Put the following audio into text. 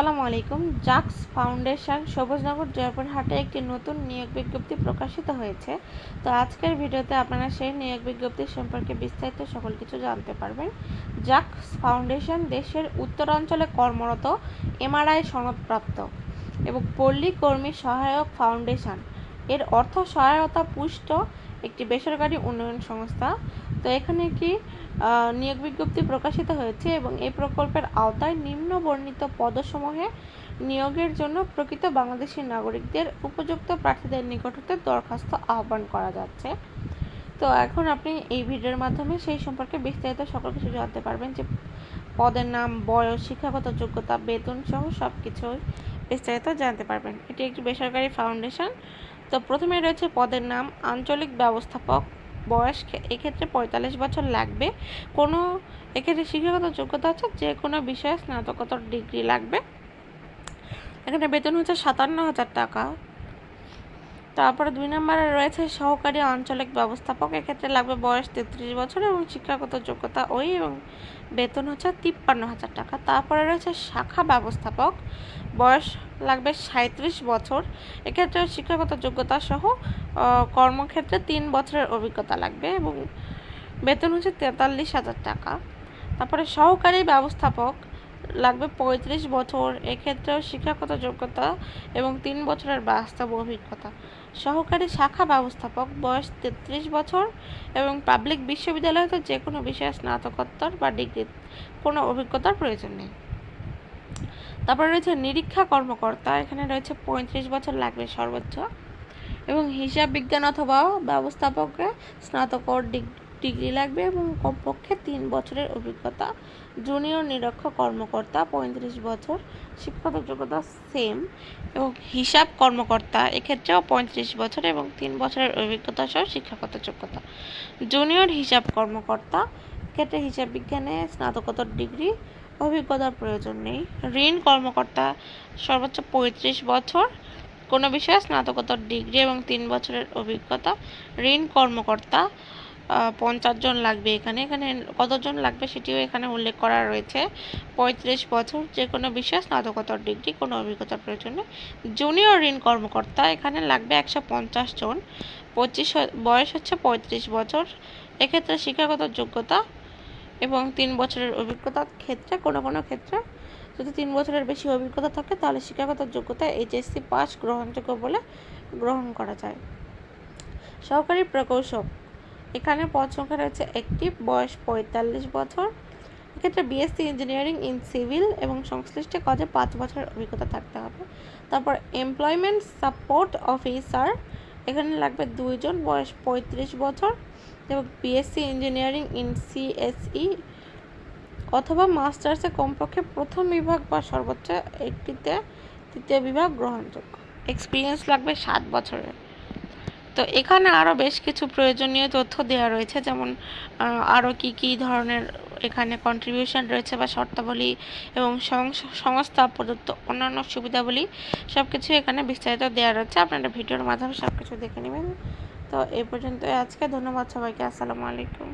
আসসালামু আলাইকুম। জাক্স ফাউন্ডেশন সবুজনগর জয়পুরহাটে একটি নতুন নিয়োগ বিজ্ঞপ্তি প্রকাশিত হয়েছে। তো আজকের ভিডিওতে আপনারা সেই নিয়োগ বিজ্ঞপ্তি সম্পর্কে বিস্তারিত সকল কিছু জানতে পারবেন। জাক্স ফাউন্ডেশন দেশের উত্তরাঞ্চলে কর্মরত, এমআরআই সনদপ্রাপ্ত এবং পল্লী কর্মী সহায়ক ফাউন্ডেশন। এর অর্থ সহায়তা পুষ্ট একটি বেসরকারি উন্নয়ন সংস্থা। তো এখানে কি নিয়োগ বিজ্ঞপ্তি প্রকাশিত হয়েছে এবং এই প্রকল্পের আওতায় নিম্ন বর্ণিত পদসমূহে নিয়োগের জন্য প্রকৃত বাংলাদেশি নাগরিকদের উপযুক্ত প্রার্থীদের নিকট হতে দরখাস্ত আহ্বান করা যাচ্ছে। তো এখন আপনি এই ভিডিওর মাধ্যমে সেই সম্পর্কে বিস্তারিত সকল কিছু জানতে পারবেন যে পদের নাম, বয়স, শিক্ষাগত যোগ্যতা, বেতন সহ সব কিছুই বিস্তারিত জানতে পারবেন। এটি একটি বেসরকারি ফাউন্ডেশন। তো প্রথমে রয়েছে পদের নাম, আঞ্চলিক ব্যবস্থাপক, বয়স এক্ষেত্রে পঁয়তাল্লিশ বছর লাগবে। কোনো, এক্ষেত্রে শিক্ষাগত যোগ্যতা আছে? যে কোনো বিষয়ে স্নাতকোত্তর ডিগ্রি লাগবে। এখানে বেতন হচ্ছে সাতান্ন হাজার টাকা। তারপরে দুই নম্বরে রয়েছে সহকারী আঞ্চলিক ব্যবস্থাপক। এক্ষেত্রে লাগবে বয়স তেত্রিশ বছর এবং শিক্ষাগত যোগ্যতা ওই এবং বেতন হচ্ছে তিপ্পান্ন হাজার টাকা। তারপরে রয়েছে শাখা ব্যবস্থাপক। বয়স লাগবে সাঁত্রিশ বছর। এক্ষেত্রে শিক্ষাগত যোগ্যতা সহ কর্মক্ষেত্রে তিন বছরের অভিজ্ঞতা লাগবে এবং বেতন হচ্ছে তেতাল্লিশ হাজার টাকা। তারপরে সহকারী ব্যবস্থাপক। লাগবে পঁয়ত্রিশ বছর। এক্ষেত্রেও শিক্ষাগত যোগ্যতা এবং তিন বছরের বাস্তব অভিজ্ঞতা। সহকারী শাখা ব্যবস্থাপক, বয়স তেত্রিশ বছর এবং পাবলিক বিশ্ববিদ্যালয় হতে যে কোনো বিষয়ে স্নাতকোত্তর বা ডিগ্রি কোনো অভিজ্ঞতার প্রয়োজন নেই। তারপরে রয়েছে নিরীক্ষা কর্মকর্তা। এখানে রয়েছে পঁয়ত্রিশ বছর লাগবে সর্বোচ্চ এবং হিসাব বিজ্ঞান অথবা ব্যবস্থাপকে স্নাতকোত্তর ডিগ- ডিগ্রি লাগবে এবং কমপক্ষে তিন বছরের অভিজ্ঞতা। জুনিয়র, নিরীক্ষক, কর্মকর্তা, পঁয়ত্রিশ বছর শিক্ষাগত যোগ্যতা সেম এবং হিসাব কর্মকর্তা। এক্ষেত্রেও পঁয়ত্রিশ বছর এবং তিন বছরের অভিজ্ঞতা সহ শিক্ষাগত যোগ্যতা। জুনিয়র, হিসাব কর্মকর্তা, ক্ষেত্রে হিসাব বিজ্ঞানে স্নাতকোত্তর ডিগ্রি, অভিজ্ঞতার প্রয়োজন নেই। ঋণ কর্মকর্তা, সর্বোচ্চ পঁয়ত্রিশ বছর, কোনো বিষয়ে স্নাতকোত্তর ডিগ্রি এবং তিন বছরের অভিজ্ঞতা। ঋণ কর্মকর্তা পঞ্চাশ জন লাগবে এখানে। এখানে কতজন লাগবে সেটিও এখানে উল্লেখ করা রয়েছে। পঁয়ত্রিশ বছর যে কোনো বিশেষ স্নাতকোত্তর ডিগ্রি, কোনো অভিজ্ঞতার প্রয়োজন জুনিয়র ঋণ কর্মকর্তা, এখানে লাগবে একশো পঞ্চাশ জন। পঁচিশ বয়স হচ্ছে পঁয়ত্রিশ বছর। এক্ষেত্রে শিক্ষাগত যোগ্যতা এবং তিন বছরের অভিজ্ঞতার ক্ষেত্রে, কোনো কোনো ক্ষেত্রে যদি তিন বছরের বেশি অভিজ্ঞতা থাকে, তাহলে শিক্ষাগত যোগ্যতা এইচএসসি পাস গ্রহণযোগ্য বলে গ্রহণ করা যায়। সহকারী প্রকৌশক এখানে পদ সংখ্যা রয়েছে একটি, বয়স পঁয়তাল্লিশ বছর। এক্ষেত্রে বিএসসি ইঞ্জিনিয়ারিং ইন সিভিল এবং সংশ্লিষ্ট কাজে পাঁচ বছরের অভিজ্ঞতা থাকতে হবে। তারপর এমপ্লয়মেন্ট সাপোর্ট অফিসার এখানে লাগবে দুইজন, বয়স পঁয়ত্রিশ বছর এবং বিএসসি ইঞ্জিনিয়ারিং ইন সিএসই অথবা মাস্টার্সে কমপক্ষে প্রথম বিভাগ বা সর্বোচ্চ একটিতে তৃতীয় বিভাগ গ্রহণযোগ্য। এক্সপিরিয়েন্স লাগবে সাত বছরের। তো এখানে আরও বেশ কিছু প্রয়োজনীয় তথ্য দেওয়া রয়েছে, যেমন আরও কি কি ধরনের এখানে কন্ট্রিবিউশন রয়েছে বা শর্তাবলী এবং সংস- সংস্থা প্রদত্ত অন্যান্য সুবিধাবলী সব কিছু এখানে বিস্তারিত দেওয়া রয়েছে। আপনারা ভিডিওর মাধ্যমে সব কিছু দেখে নেবেন। তো এই পর্যন্ত আজকে, ধন্যবাদ সবাইকে, আসসালামু আলাইকুম।